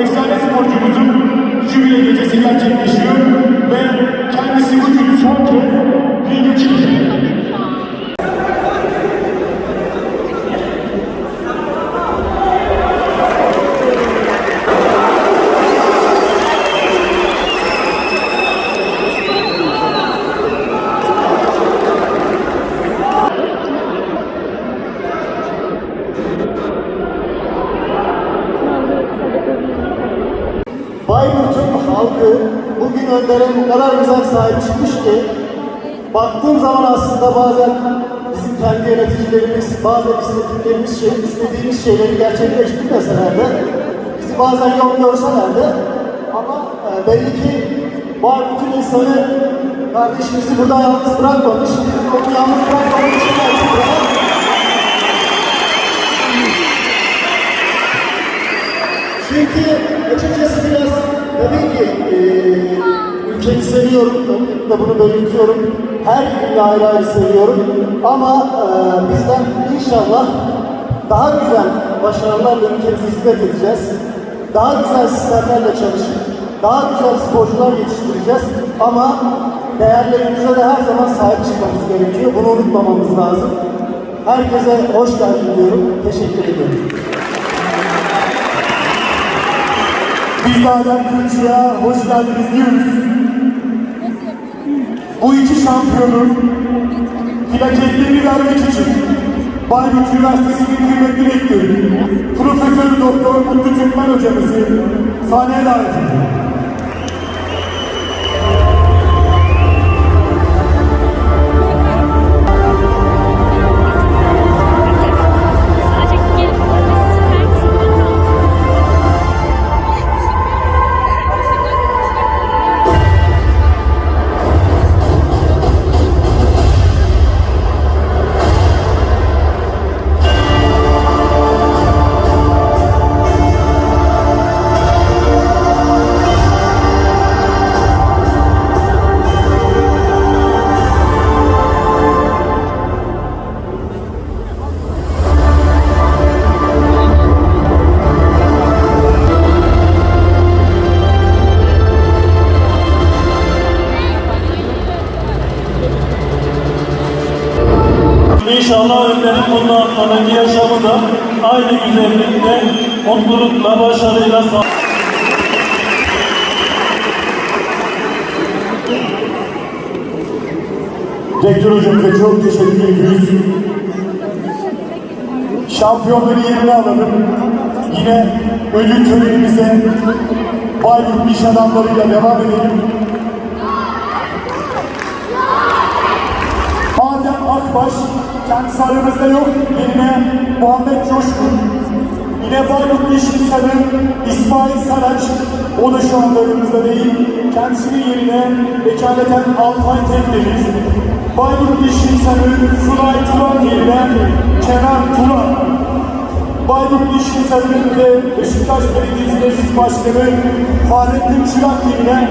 efsane sporcumuzun jübile gecesi gerçekleşiyor ve Halkı bugün Önder'e bu kadar güzel sahip çıkmış ki baktığım zaman aslında bazen bizim kendi yöneticilerimiz, bazı istediklerimiz şey, istediğimiz şeyleri gerçekleştirmeseler de bizi bazen yol görseler de ama e, belli ki Bayburt'un insanı kardeşimizi burada yalnız bırakmamış. Onu yalnız bırakmamak için Çünkü açıkçası biraz tabii ki e, ülkemi seviyorum, öncelikle bunu belirtiyorum. Her birini ayrı ayrı seviyorum. Ama e, bizden inşallah daha güzel başarılarla ülkemize hizmet edeceğiz. Daha güzel sistemlerle çalışıp daha güzel sporcular yetiştireceğiz. Ama değerlerimize de her zaman sahip çıkmamız gerekiyor. Bunu unutmamamız lazım. Herkese hoş geldin diyorum. Teşekkür ederim. Biz de Adem Kılıç'a hoş geldiniz diyoruz. Bu iki şampiyonun plaketlerini vermek için Bayburt Üniversitesi'nin kıymetli rektörü, Profesör Doktor Mutlu Türkmen hocamızı sahneye davet ediyorum. İnşallah Önder'in bundan sonraki yaşamı da aynı güzellikte, mutlulukla, başarıyla sağ Rektör hocamıza çok teşekkür ediyoruz. Şampiyonları yerine alalım. Yine ödül törenimize Bayburt iş adamlarıyla devam edelim. Adem Akbaş kendisi aramızda yok. Yerine Muhammed Coşkun. Yine Bayburt iş insanı İsmail Saraç. O da şu anda aramızda değil. Kendisinin yerine vekaleten Alpay Tekdemir. Bayburt iş insanı Sunay Turan yerine Kenan Turan. Bayburt İş İnsanı ve Beşiktaş Belediyesi Meclis Başkanı Fahrettin Çırak yerine